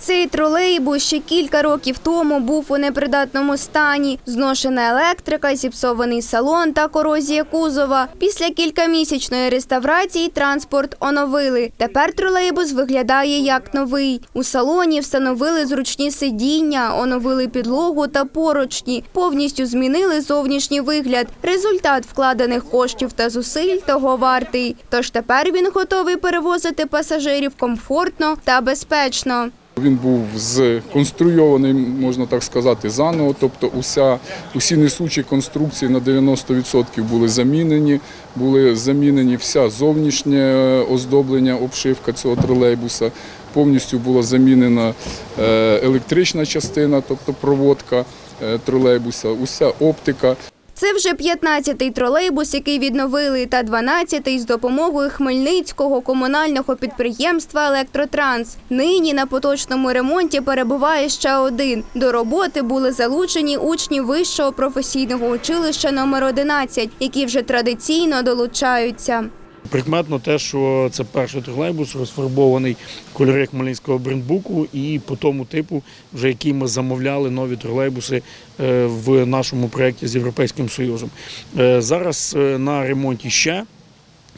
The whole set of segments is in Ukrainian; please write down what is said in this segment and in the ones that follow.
Цей тролейбус ще кілька років тому був у непридатному стані. Зношена електрика, зіпсований салон та корозія кузова. Після кількамісячної реставрації транспорт оновили. Тепер тролейбус виглядає як новий. У салоні встановили зручні сидіння, оновили підлогу та поручні, повністю змінили зовнішній вигляд. Результат вкладених коштів та зусиль того вартий. Тож тепер він готовий перевозити пасажирів комфортно та безпечно. Він був сконструйований, можна так сказати, заново. Тобто уся, усі несучі конструкції на 90% були замінені. Були замінені вся зовнішнє оздоблення, обшивка цього тролейбуса. Повністю була замінена е, електрична частина, тобто проводка е, тролейбуса, уся оптика. Це вже 15-й тролейбус, який відновили, та 12-й з допомогою Хмельницького комунального підприємства «Електротранс». Нині на поточному ремонті перебуває ще один. До роботи були залучені учні вищого професійного училища номер 11, які вже традиційно долучаються. Прикметно те, що це перший тролейбус, розфарбований в кольори Хмельницького брендбуку, і по тому типу, вже який ми замовляли нові тролейбуси е, в нашому проєкті з Європейським Союзом. Е, Зараз е, на ремонті ще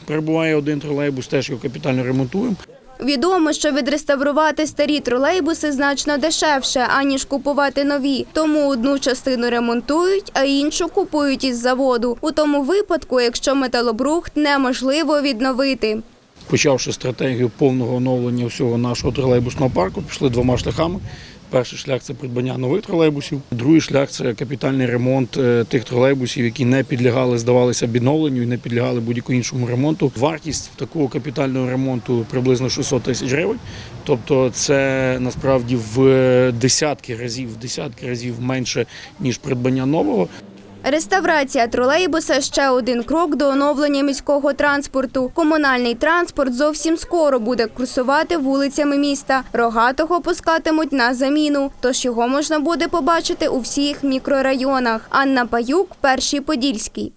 перебуває один тролейбус, теж його капітально ремонтуємо. Відомо, що відреставрувати старі тролейбуси значно дешевше, аніж купувати нові. Тому одну частину ремонтують, а іншу купують із заводу. У тому випадку, якщо металобрухт неможливо відновити. Почавши стратегію повного оновлення всього нашого тролейбусного парку, пішли двома шляхами. Перший шлях це придбання нових тролейбусів. Другий шлях це капітальний ремонт е, тих тролейбусів, які не підлягали, здавалися відновленню і не підлягали будь-якому іншому ремонту. Вартість такого капітального ремонту приблизно 600 тисяч гривень. Тобто, це насправді в десятки разів, в десятки разів менше ніж придбання нового. Реставрація тролейбуса ще один крок до оновлення міського транспорту. Комунальний транспорт зовсім скоро буде курсувати вулицями міста. Рогатого пускатимуть на заміну, тож його можна буде побачити у всіх мікрорайонах. Анна Паюк, перший подільський.